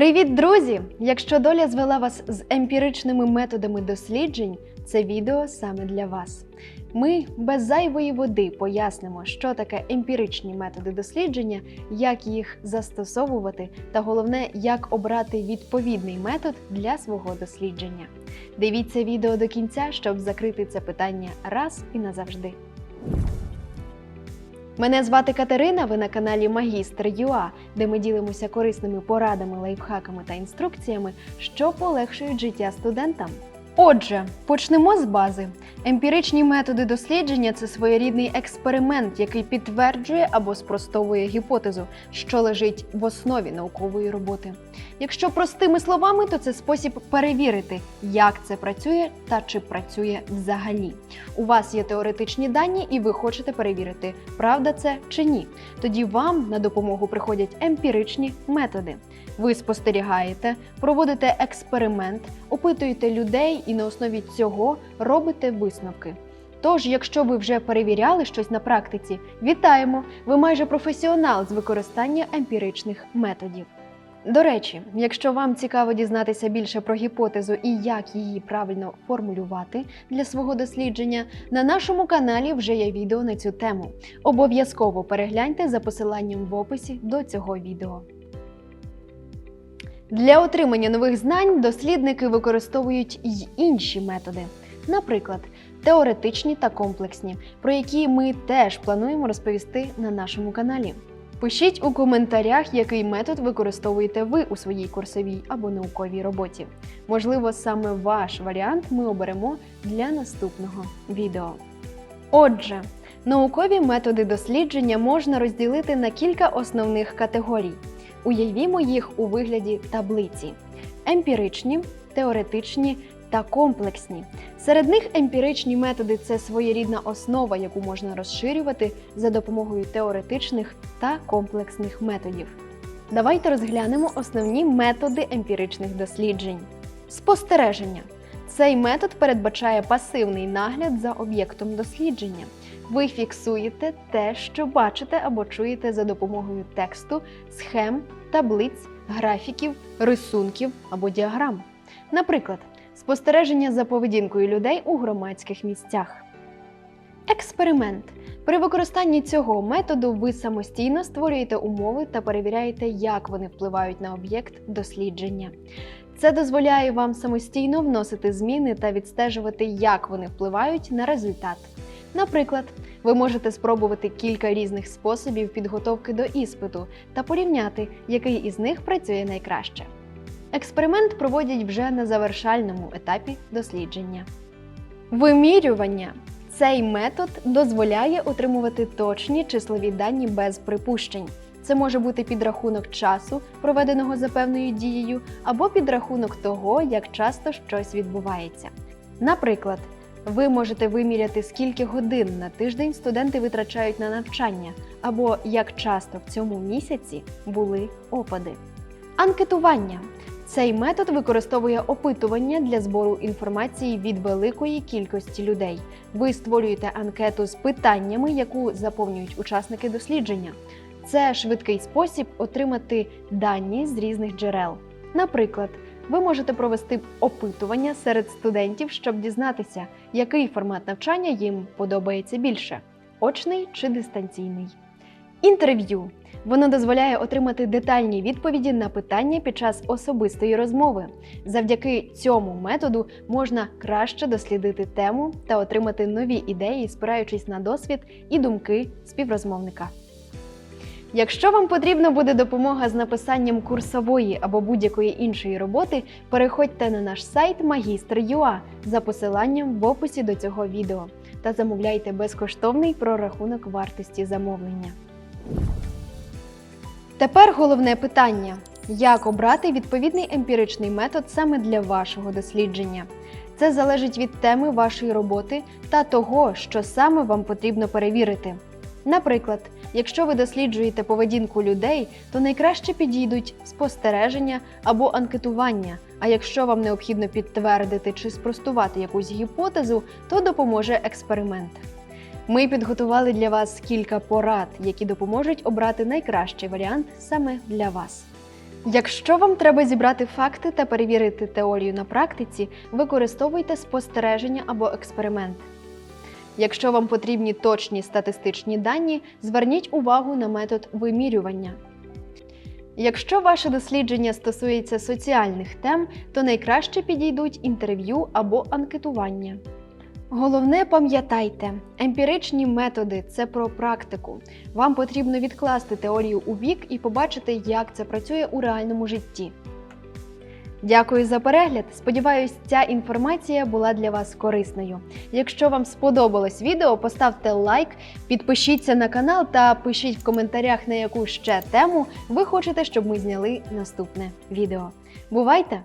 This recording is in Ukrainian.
Привіт, друзі! Якщо доля звела вас з емпіричними методами досліджень, це відео саме для вас. Ми без зайвої води пояснимо, що таке емпіричні методи дослідження, як їх застосовувати, та головне, як обрати відповідний метод для свого дослідження. Дивіться відео до кінця, щоб закрити це питання раз і назавжди. Мене звати Катерина. Ви на каналі Магістр ЮА, де ми ділимося корисними порадами, лайфхаками та інструкціями, що полегшують життя студентам. Отже, почнемо з бази. Емпіричні методи дослідження це своєрідний експеримент, який підтверджує або спростовує гіпотезу, що лежить в основі наукової роботи. Якщо простими словами, то це спосіб перевірити, як це працює та чи працює взагалі. У вас є теоретичні дані, і ви хочете перевірити, правда це чи ні. Тоді вам на допомогу приходять емпіричні методи. Ви спостерігаєте, проводите експеримент, опитуєте людей і на основі цього робите висновки. Тож, якщо ви вже перевіряли щось на практиці, вітаємо! Ви майже професіонал з використання емпіричних методів. До речі, якщо вам цікаво дізнатися більше про гіпотезу і як її правильно формулювати для свого дослідження, на нашому каналі вже є відео на цю тему. Обов'язково перегляньте за посиланням в описі до цього відео. Для отримання нових знань дослідники використовують й інші методи, наприклад, теоретичні та комплексні, про які ми теж плануємо розповісти на нашому каналі. Пишіть у коментарях, який метод використовуєте ви у своїй курсовій або науковій роботі. Можливо, саме ваш варіант ми оберемо для наступного відео. Отже, наукові методи дослідження можна розділити на кілька основних категорій. Уявімо їх у вигляді таблиці: емпіричні, теоретичні та комплексні. Серед них емпіричні методи це своєрідна основа, яку можна розширювати за допомогою теоретичних та комплексних методів. Давайте розглянемо основні методи емпіричних досліджень. Спостереження. Цей метод передбачає пасивний нагляд за об'єктом дослідження. Ви фіксуєте те, що бачите або чуєте за допомогою тексту, схем, таблиць, графіків, рисунків або діаграм. Наприклад, спостереження за поведінкою людей у громадських місцях. Експеримент. При використанні цього методу ви самостійно створюєте умови та перевіряєте, як вони впливають на об'єкт дослідження. Це дозволяє вам самостійно вносити зміни та відстежувати, як вони впливають на результат. Наприклад, ви можете спробувати кілька різних способів підготовки до іспиту та порівняти, який із них працює найкраще. Експеримент проводять вже на завершальному етапі дослідження. Вимірювання. Цей метод дозволяє отримувати точні числові дані без припущень. Це може бути підрахунок часу, проведеного за певною дією, або підрахунок того, як часто щось відбувається. Наприклад, ви можете виміряти, скільки годин на тиждень студенти витрачають на навчання, або як часто в цьому місяці були опади. Анкетування. Цей метод використовує опитування для збору інформації від великої кількості людей. Ви створюєте анкету з питаннями, яку заповнюють учасники дослідження. Це швидкий спосіб отримати дані з різних джерел. Наприклад, ви можете провести опитування серед студентів, щоб дізнатися, який формат навчання їм подобається більше очний чи дистанційний. Інтерв'ю воно дозволяє отримати детальні відповіді на питання під час особистої розмови. Завдяки цьому методу можна краще дослідити тему та отримати нові ідеї, спираючись на досвід і думки співрозмовника. Якщо вам потрібна буде допомога з написанням курсової або будь-якої іншої роботи, переходьте на наш сайт Магістр.ua за посиланням в описі до цього відео та замовляйте безкоштовний прорахунок вартості замовлення. Тепер головне питання: як обрати відповідний емпіричний метод саме для вашого дослідження? Це залежить від теми вашої роботи та того, що саме вам потрібно перевірити. Наприклад, якщо ви досліджуєте поведінку людей, то найкраще підійдуть спостереження або анкетування. А якщо вам необхідно підтвердити чи спростувати якусь гіпотезу, то допоможе експеримент. Ми підготували для вас кілька порад, які допоможуть обрати найкращий варіант саме для вас. Якщо вам треба зібрати факти та перевірити теорію на практиці, використовуйте спостереження або експеримент. Якщо вам потрібні точні статистичні дані, зверніть увагу на метод вимірювання. Якщо ваше дослідження стосується соціальних тем, то найкраще підійдуть інтерв'ю або анкетування. Головне пам'ятайте, емпіричні методи це про практику. Вам потрібно відкласти теорію у бік і побачити, як це працює у реальному житті. Дякую за перегляд. Сподіваюсь, ця інформація була для вас корисною. Якщо вам сподобалось відео, поставте лайк, підпишіться на канал та пишіть в коментарях, на яку ще тему ви хочете, щоб ми зняли наступне відео. Бувайте!